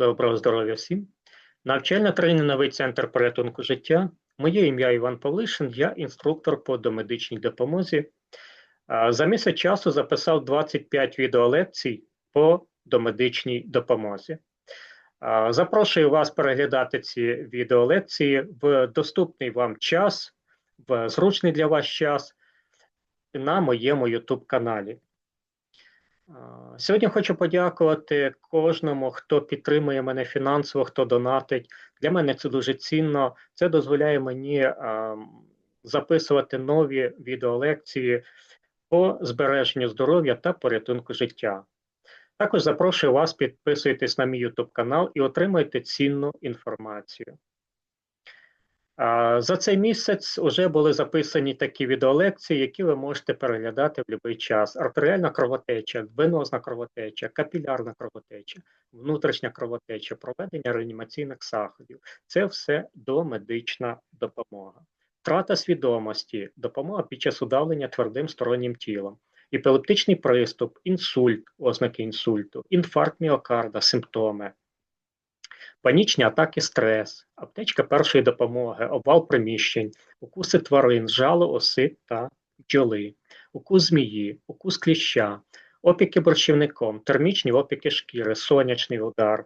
Доброго здоров'я всім. Навчально-тренінговий центр порятунку життя. Моє ім'я Іван Павлишин, я інструктор по домедичній допомозі. За місяць часу записав 25 відеолекцій по домедичній допомозі. Запрошую вас переглядати ці відеолекції в доступний вам час, в зручний для вас час на моєму YouTube каналі. Сьогодні хочу подякувати кожному, хто підтримує мене фінансово, хто донатить. Для мене це дуже цінно. Це дозволяє мені записувати нові відеолекції по збереженню здоров'я та порятунку життя. Також запрошую вас підписуйтесь на мій YouTube канал і отримайте цінну інформацію. За цей місяць вже були записані такі відеолекції, які ви можете переглядати в будь-який час: артеріальна кровотеча, венозна кровотеча, капілярна кровотеча, внутрішня кровотеча, проведення реанімаційних заходів. Це все домедична допомога. Втрата свідомості, допомога під час удавлення твердим стороннім тілом, епілептичний приступ, інсульт, ознаки інсульту, інфаркт міокарда, симптоми. Панічні атаки, стрес, аптечка першої допомоги, обвал приміщень, укуси тварин, жало, оси та бджоли, укус змії, укус кліща, опіки борщівником, термічні опіки шкіри, сонячний удар,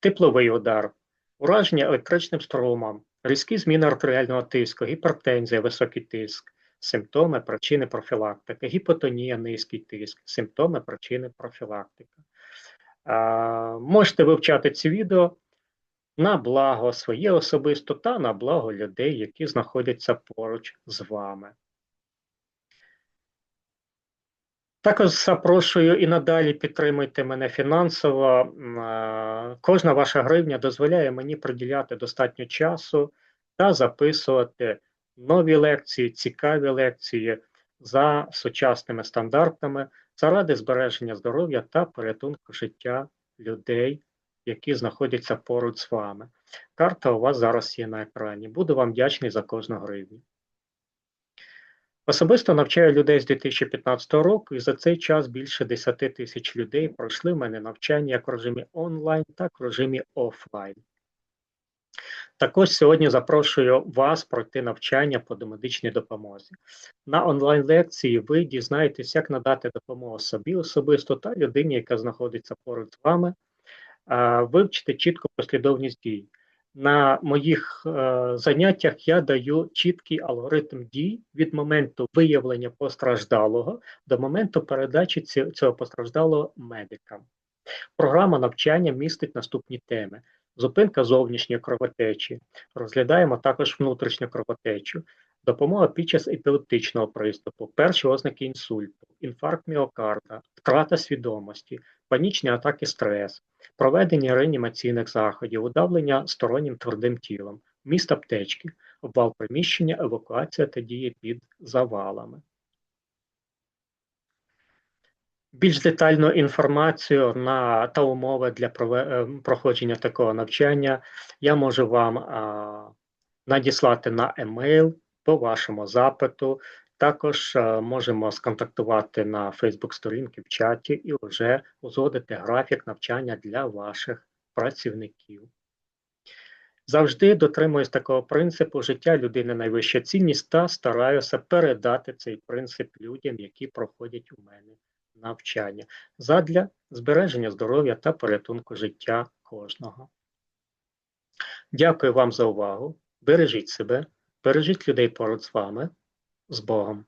тепловий удар, ураження електричним струмом, різкі зміни артеріального тиску, гіпертензія, високий тиск, симптоми, причини профілактики, гіпотонія, низький тиск, симптоми, причини профілактики. А, Можете вивчати ці відео на благо своє особисто та на благо людей, які знаходяться поруч з вами. Також запрошую і надалі підтримуйте мене фінансово. Кожна ваша гривня дозволяє мені приділяти достатньо часу та записувати нові лекції, цікаві лекції за сучасними стандартами заради збереження здоров'я та порятунку життя людей, які знаходяться поруч з вами. Карта у вас зараз є на екрані. Буду вам вдячний за кожну гривню. Особисто навчаю людей з 2015 року, і за цей час більше 10 тисяч людей пройшли в мене навчання як в режимі онлайн, так і в режимі офлайн. Також сьогодні запрошую вас пройти навчання по домедичній допомозі. На онлайн-лекції ви дізнаєтесь, як надати допомогу собі особисто та людині, яка знаходиться поруч з вами, вивчити чітко послідовність дій. На моїх е, заняттях я даю чіткий алгоритм дій від моменту виявлення постраждалого до моменту передачі цього постраждалого медикам. Програма навчання містить наступні теми: зупинка зовнішньої кровотечі, розглядаємо також внутрішню кровотечу, допомога під час епілептичного приступу, перші ознаки інсульту, інфаркт міокарда, втрата свідомості, панічні атаки стрес, проведення реанімаційних заходів, удавлення стороннім твердим тілом, міст аптечки, обвал приміщення, евакуація та дії під завалами. Більш детальну інформацію на та умови для е, проходження такого навчання я можу вам надіслати на емейл по вашому запиту. Також е, можемо сконтактувати на Фейсбук-сторінки в чаті і вже узгодити графік навчання для ваших працівників. Завжди дотримуюсь такого принципу життя людини найвища цінність та стараюся передати цей принцип людям, які проходять у мене навчання задля збереження здоров'я та порятунку життя кожного. Дякую вам за увагу. Бережіть себе, бережіть людей поруч з вами. З Богом.